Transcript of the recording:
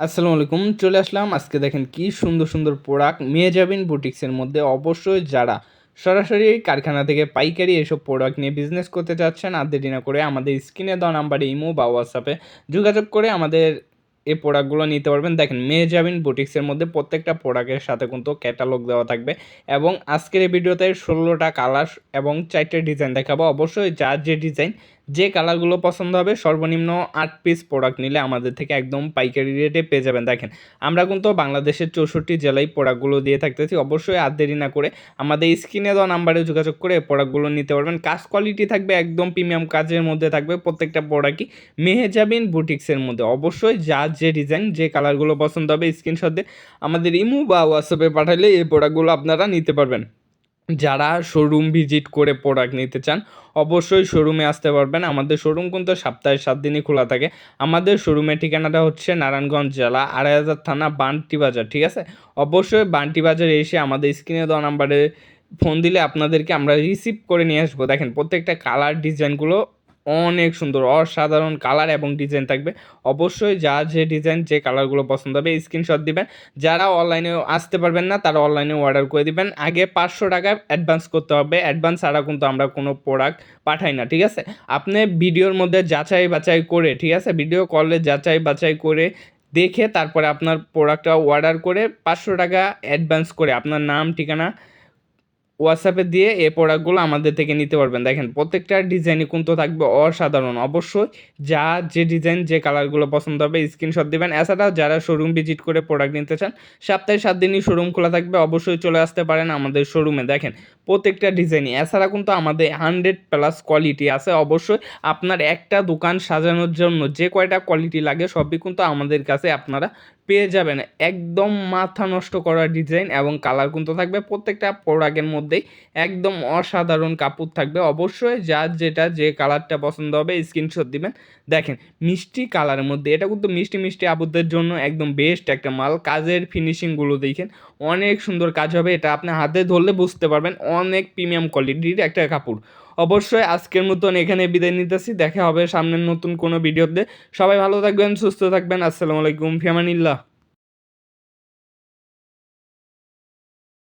আসসালামু আলাইকুম, চলে আসলাম। আজকে দেখেন কি সুন্দর সুন্দর প্রোডাক্ট মেয়ে যাবেন বুটিক্সের মধ্যে। অবশ্যই যারা সরাসরি কারখানা থেকে পাইকারি এসব প্রোডাক্ট নিয়ে বিজনেস করতে চাচ্ছেন, আর দেরি না করে আমাদের স্ক্রিনে দেওয়া নাম্বারে ইমো বা হোয়াটসঅ্যাপে যোগাযোগ করে আমাদের এই প্রোডাক্টগুলো নিতে পারবেন। দেখেন মেয়ে যাবেন বুটিক্সের মধ্যে প্রত্যেকটা প্রোডাক্টের সাথে কিন্তু ক্যাটালগ দেওয়া থাকবে এবং আজকের এই ভিডিওতে ষোলোটা কালার এবং চারটে ডিজাইন দেখাবো। অবশ্যই যার যে ডিজাইন যে কালারগুলো পছন্দ হবে সর্বনিম্ন আট পিস প্রোডাক্ট নিলে আমাদের থেকে একদম পাইকারি রেটে পেয়ে যাবেন। দেখেন, আমরা কিন্তু বাংলাদেশের চৌষট্টি জেলায় প্রোডাক্টগুলো দিয়ে থাকতেছি। অবশ্যই আর দেরি না করে আমাদের স্ক্রিনে দেওয়া নাম্বারে যোগাযোগ করে প্রোডাক্টগুলো নিতে পারবেন। কাজ কোয়ালিটি থাকবে, একদম প্রিমিয়াম কাজের মধ্যে থাকবে প্রত্যেকটা প্রোডাক্টই মেহেজাবিন বুটিক্সের মধ্যে। অবশ্যই যা যে ডিজাইন যে কালারগুলো পছন্দ হবে স্ক্রিনশট দিয়ে আমাদের ইমু বা হোয়াটসঅ্যাপে পাঠালে এই প্রোডাক্টগুলো আপনারা নিতে পারবেন। যারা শোরুম ভিজিট করে প্রোডাক্ট নিতে চান, অবশ্যই শোরুমে আসতে পারবেন। আমাদের শোরুম কিন্তু সপ্তাহে সাত দিনই খোলা থাকে। আমাদের শোরুমের ঠিকানাটা হচ্ছে নারায়ণগঞ্জ জেলা আড়াই হাজার থানা, বান্টি বাজার, ঠিক আছে? অবশ্যই বান্টি বাজারে এসে আমাদের স্ক্রিনে দেওয়া নাম্বারে ফোন দিলে আপনাদেরকে আমরা রিসিভ করে নিয়ে আসব। দেখেন, প্রত্যেকটা কালার ডিজাইনগুলো অনেক সুন্দর, অসাধারণ কালার এবং ডিজাইন থাকবে। অবশ্যই যা যে ডিজাইন যে কালারগুলো পছন্দ হবে স্ক্রিনশট দিবেন। যারা অনলাইনে আসতে পারবেন না, তারা অনলাইনে অর্ডার করে দিবেন। আগে পাঁচশো টাকা অ্যাডভান্স করতে হবে। অ্যাডভান্স ছাড়া কিন্তু আমরা কোনো প্রোডাক্ট পাঠাই না, ঠিক আছে? আপনি ভিডিওর মধ্যে যাচাই বাছাই করে, ঠিক আছে? ভিডিও কলে যাচাই বাছাই করে দেখে তারপরে আপনার প্রোডাক্টটা অর্ডার করে পাঁচশো টাকা অ্যাডভান্স করে, আপনার নাম, ঠিকানা হোয়াটসঅ্যাপে দিয়ে এই প্রোডাক্টগুলো আমাদের থেকে নিতে পারবেন। দেখেন, প্রত্যেকটা ডিজাইনই কিন্তু থাকবে অসাধারণ। অবশ্যই যা, যে ডিজাইন যে কালারগুলো পছন্দ হবে স্ক্রিনশট দেবেন। এছাড়াও যারা শোরুম ভিজিট করে প্রোডাক্ট নিতে চান, সপ্তাহে সাত দিনই শোরুম খোলা থাকবে। অবশ্যই চলে আসতে পারেন আমাদের শোরুমে দেখেন, প্রত্যেকটা ডিজাইনই এছাড়া কিন্তু আমাদের হান্ড্রেড প্লাস কোয়ালিটি আছে। অবশ্যই আপনার একটা দোকান সাজানোর জন্য যে কয়টা কোয়ালিটি লাগে, সবই কিন্তু আমাদের কাছে আপনারা পেয়ে যাবেন। একদম মাথা নষ্ট করা ডিজাইন এবং কালার কিন্তু থাকবে। প্রত্যেকটা প্রোডাক্টের মধ্যেই একদম অসাধারণ কাপড় থাকবে। অবশ্যই যার যেটা যে কালারটা পছন্দ হবে স্ক্রিনশট দিবেন। দেখেন, মিষ্টি কালারের মধ্যে, এটা কিন্তু মিষ্টি মিষ্টি আবুদের জন্য একদম বেস্ট একটা মাল। কাজের ফিনিশিংগুলো দেখেন, অনেক সুন্দর কাজ হবে। এটা আপনি হাতে ধরলে বুঝতে পারবেন, অনেক প্রিমিয়াম কোয়ালিটির একটা কাপড়। অবশ্যই আজকের মতন এখানে বিদায় নিতেছি। দেখা হবে সামনের নতুন কোনো ভিডিওতে। সবাই ভালো থাকবেন, সুস্থ থাকবেন। আসসালামু আলাইকুম, ফিয়ামানিল্লাহ।